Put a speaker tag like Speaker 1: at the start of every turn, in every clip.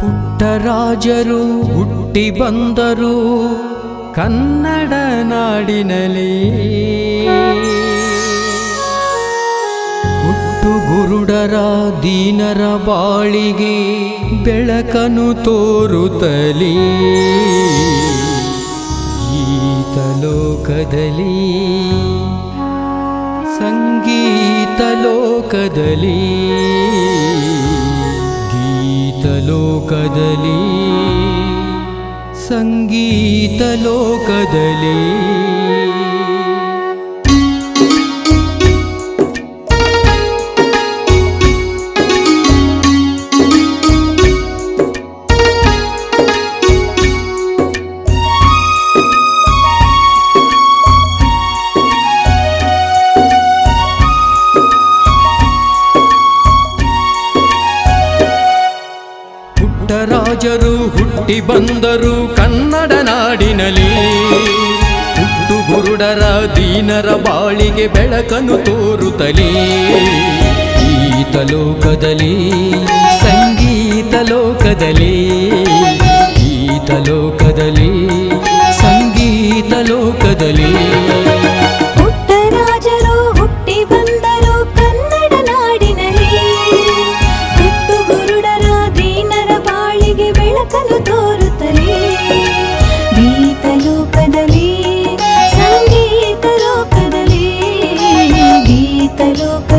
Speaker 1: ಪುಟ್ಟರಾಜರು ಹುಟ್ಟಿ ಬಂದರು ಕನ್ನಡ ನಾಡಿನಲ್ಲಿ. ಹುಟ್ಟು ಗುರುಡರ ದೀನರ ಬಾಳಿಗೆ ಬೆಳಕನು ತೋರುತ್ತಲಿ. ಗೀತ ಲೋಕದಲ್ಲಿ, ಸಂಗೀತ ಲೋಕದಲ್ಲಿ. कदली सङ्गीत लो ಹುಟ್ಟಿ ಬಂದರು ಕನ್ನಡ ನಾಡಿನಲ್ಲಿ. ಹುಟ್ಟು ಗುರುಡರ ದೀನರ ಬಾಳಿಗೆ ಬೆಳಕನು ತೋರುತ್ತಲೇ. ಗೀತ ಲೋಕದಲ್ಲಿ, ಸಂಗೀತ ಲೋಕದಲ್ಲಿ, ಗೀತ ಲೋಕದಲ್ಲಿ, ಸಂಗೀತ ಲೋಕದಲ್ಲಿ.
Speaker 2: ಗೀತ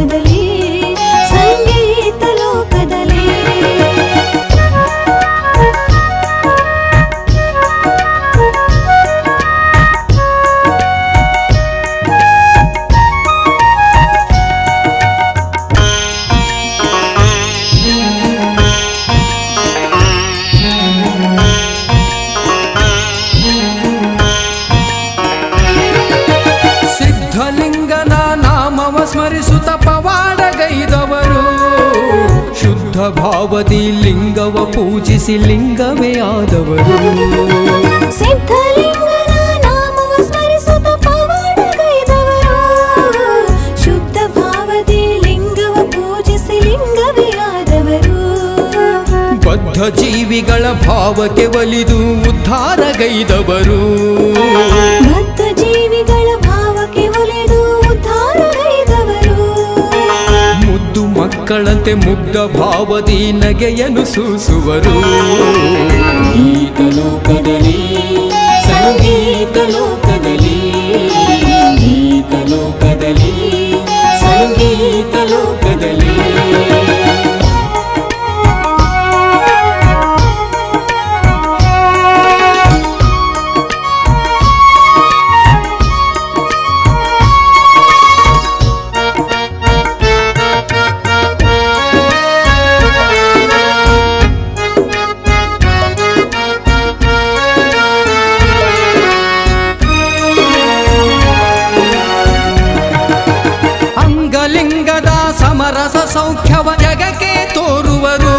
Speaker 1: ಸ್ಮರಿಸುತ್ತ ಪವಾಡಗೈದವರು. ಶುದ್ಧ ಭಾವದಿ ಲಿಂಗವ ಪೂಜಿಸಿ ಲಿಂಗವೇ ಆದವರು.
Speaker 2: ಭಾವದಿ ಲಿಂಗವ ಪೂಜಿಸಿ ಲಿಂಗವೇ ಆದವರು.
Speaker 1: ಬದ್ಧ ಜೀವಿಗಳ ಭಾವಕ್ಕೆ ಒಲಿದು ಉದ್ಧಾರಗೈದವರು. ಮಕ್ಕಳಂತೆ ಮುಗ್ಧ ಭಾವದಿ ನಗೆಯನ್ನು ಸೂಸುವರು. ಗೀತ ಲೋಕದಲ್ಲಿ ಸಂಗೀತ ಲೋಕದಲ್ಲಿ ಸಮರಸ ಸೌಖ್ಯವ ಜಗಕ್ಕೆ ತೋರುವರು.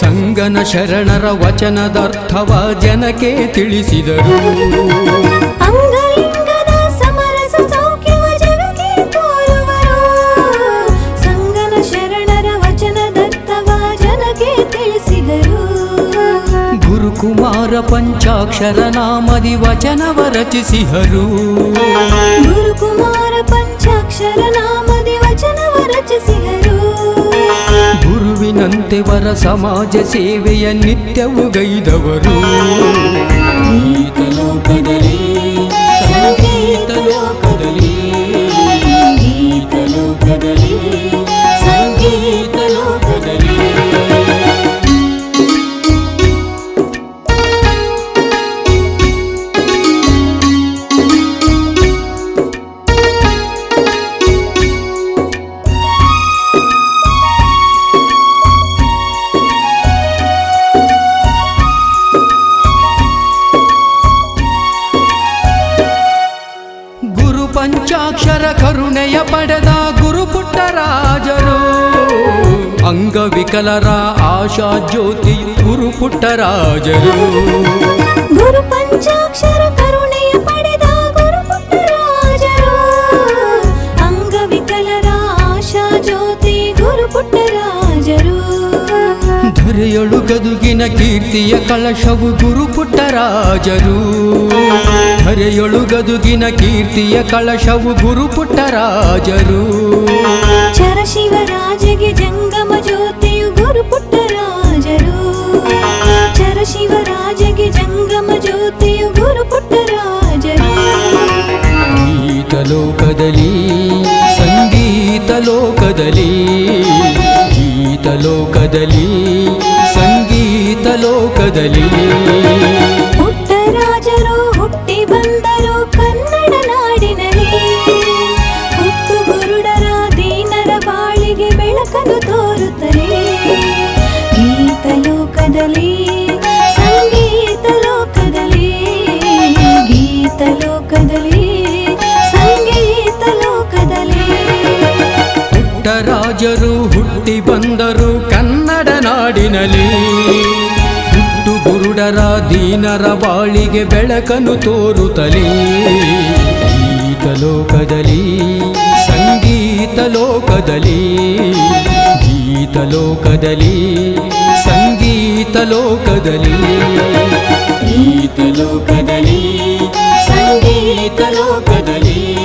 Speaker 1: ಸಂಗನ ಶರಣರ ವಚನದರ್ಥವ ಜನಕ್ಕೆ ತಿಳಿಸಿದರು. ಗುರುಕುಮಾರ ಪಂಚಾಕ್ಷರ ನಾಮದಿ ವಚನವ ರಚಿಸಿಹರು
Speaker 2: ಗುರುಕುಮಾರ ಪಂಚಾಕ್ಷರ ನಾಮದಿ ವಚನವ ರಚಿಸಿದರು
Speaker 1: ಗುರುವಿನಂತೆ ವರ ಸಮಾಜ ಸೇವೆಯ ನಿತ್ಯವು ಗೈದವರು ಕರುಣೆಯ ಪಡೆದ ಗುರು ಪುಟ್ಟರಾಜರು ಅಂಗವಿಕಲರ ಆಶಾ ಜ್ಯೋತಿ ಗುರು ಪುಟ್ಟರಾಜರು
Speaker 2: ಗುರು ಪಂಚಾಕ್ಷರ ಕರುಣೆಯ ಪಡೆದ ಗುರು ಪುಟ್ಟರಾಜರು ಅಂಗವಿಕಲರ ಆಶಾ ಜ್ಯೋತಿ ಗುರು ಪುಟ್ಟರಾಜರು
Speaker 1: ಧರೆಯೊಳು ಗದುಗಿನ ಕೀರ್ತಿಯ ಕಳಶವು ಗುರುಪುಟ್ಟರಾಜರು ಧರೆಯೊಳು ಗದುಗಿನ ಕೀರ್ತಿಯ ಕಳಶವು ಗುರುಪುಟ್ಟರಾಜರು
Speaker 2: ಚರಶಿವರಾಜಗೆ ಜಂಗಮ ಜ್ಯೋತಿಯು ಗುರುಪುಟ್ಟರಾಜರು ಚರಶಿವರಾಜಗೆ ಚರ ಜಂಗಮ ಜ್ಯೋತಿಯು ಗುರು ಪುಟ್ಟರಾಜರು
Speaker 1: ಗೀತ ಲೋಕದಲ್ಲಿ ಸಂಗೀತ ಲೋಕದಲ್ಲಿ ಗೀತ ಲೋಕದಲ್ಲಿ ಸಂಗೀತ ಲೋಕದಲ್ಲಿ
Speaker 2: ತೋರುತ್ತಲೇ ಗೀತ ಲೋಕದಲ್ಲಿ, ಸಂಗೀತ ಲೋಕದಲ್ಲಿ, ಗೀತ ಲೋಕದಲ್ಲಿ, ಸಂಗೀತ ಲೋಕದಲ್ಲಿ.
Speaker 1: ಪುಟ್ಟರಾಜರು ಹುಟ್ಟಿ ಬಂದರು ಕನ್ನಡ ನಾಡಿನಲ್ಲಿ. ಹುಟ್ಟು ಗುರುಡರ ದೀನರ ಬಾಳಿಗೆ ಬೆಳಕನ್ನು ತೋರುತ್ತಲೇ. ಗೀತ ಲೋಕದಲ್ಲಿ, ಸಂಗೀತ ಲೋಕದಲ್ಲಿ. ಗೀತ ಲೋಕದಲ್ಲಿ ಸಂಗೀತ ಲೋಕದಲ್ಲಿ. ಗೀತ ಲೋಕದಲ್ಲಿ ಸಂಗೀತ ಲೋಕದಲ್ಲಿ.